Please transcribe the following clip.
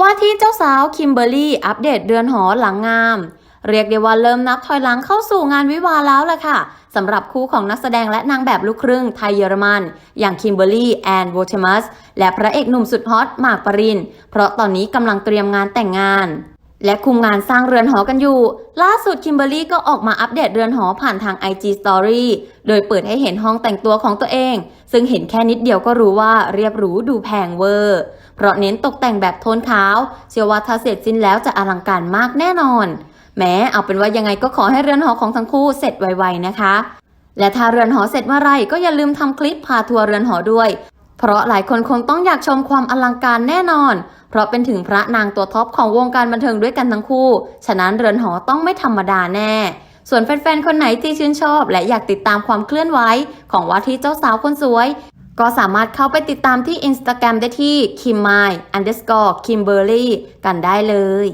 ว่าที่เจ้าสาวคิมเบอร์รี่อัปเดตเรือนหอหลังงาม เรียกได้ว่าเริ่มนับถอยหลังเข้าสู่งานวิวาแล้วล่ะค่ะสำหรับคู่ของนักแสดงและนางแบบลูกครึ่งไทยเยอรมัน อย่างคิมเบอร์รี่แอนโวเทมัสและพระเอกหนุ่มสุดฮอตหมากปรินเพราะตอนนี้กำลังเตรียมงานแต่งงาน และคุมงานสร้างเรือนหอกันอยู่ ล่าสุดคิมเบอรี่ก็ออกมาอัปเดตเรือนหอผ่านทาง IG Story โดยเปิดให้เห็นห้องแต่งตัวของตัวเอง ซึ่งเห็นแค่นิดเดียวก็รู้ว่าเรียบหรูดูแพงเวอร์ เพราะเน้นตกแต่งแบบโทนขาว เชื่อว่าถ้าเสร็จสิ้นแล้วจะอลังการมากแน่นอน แม้เอาเป็นว่ายังไงก็ขอให้เรือนหอของทั้งคู่เสร็จไวๆนะคะ และถ้าเรือนหอเสร็จเมื่อไรก็อย่าลืมทำคลิปพาทัวร์เรือนหอด้วย เพราะหลายคนคงต้องอยากชมความอลังการแน่นอน เพราะเป็นถึงพระนางตัวท็อปของวงการบันเทิงด้วยกันทั้งคู่ ฉะนั้นเรือนหอต้องไม่ธรรมดาแน่ ส่วนแฟนๆ คนไหนที่ชื่นชอบ และอยากติดตามความเคลื่อนไหวของว่าที่เจ้าสาวคนสวย ก็สามารถเข้าไปติดตามที่ Instagram ได้ที่ kim m y underscore kimberly กันได้เลย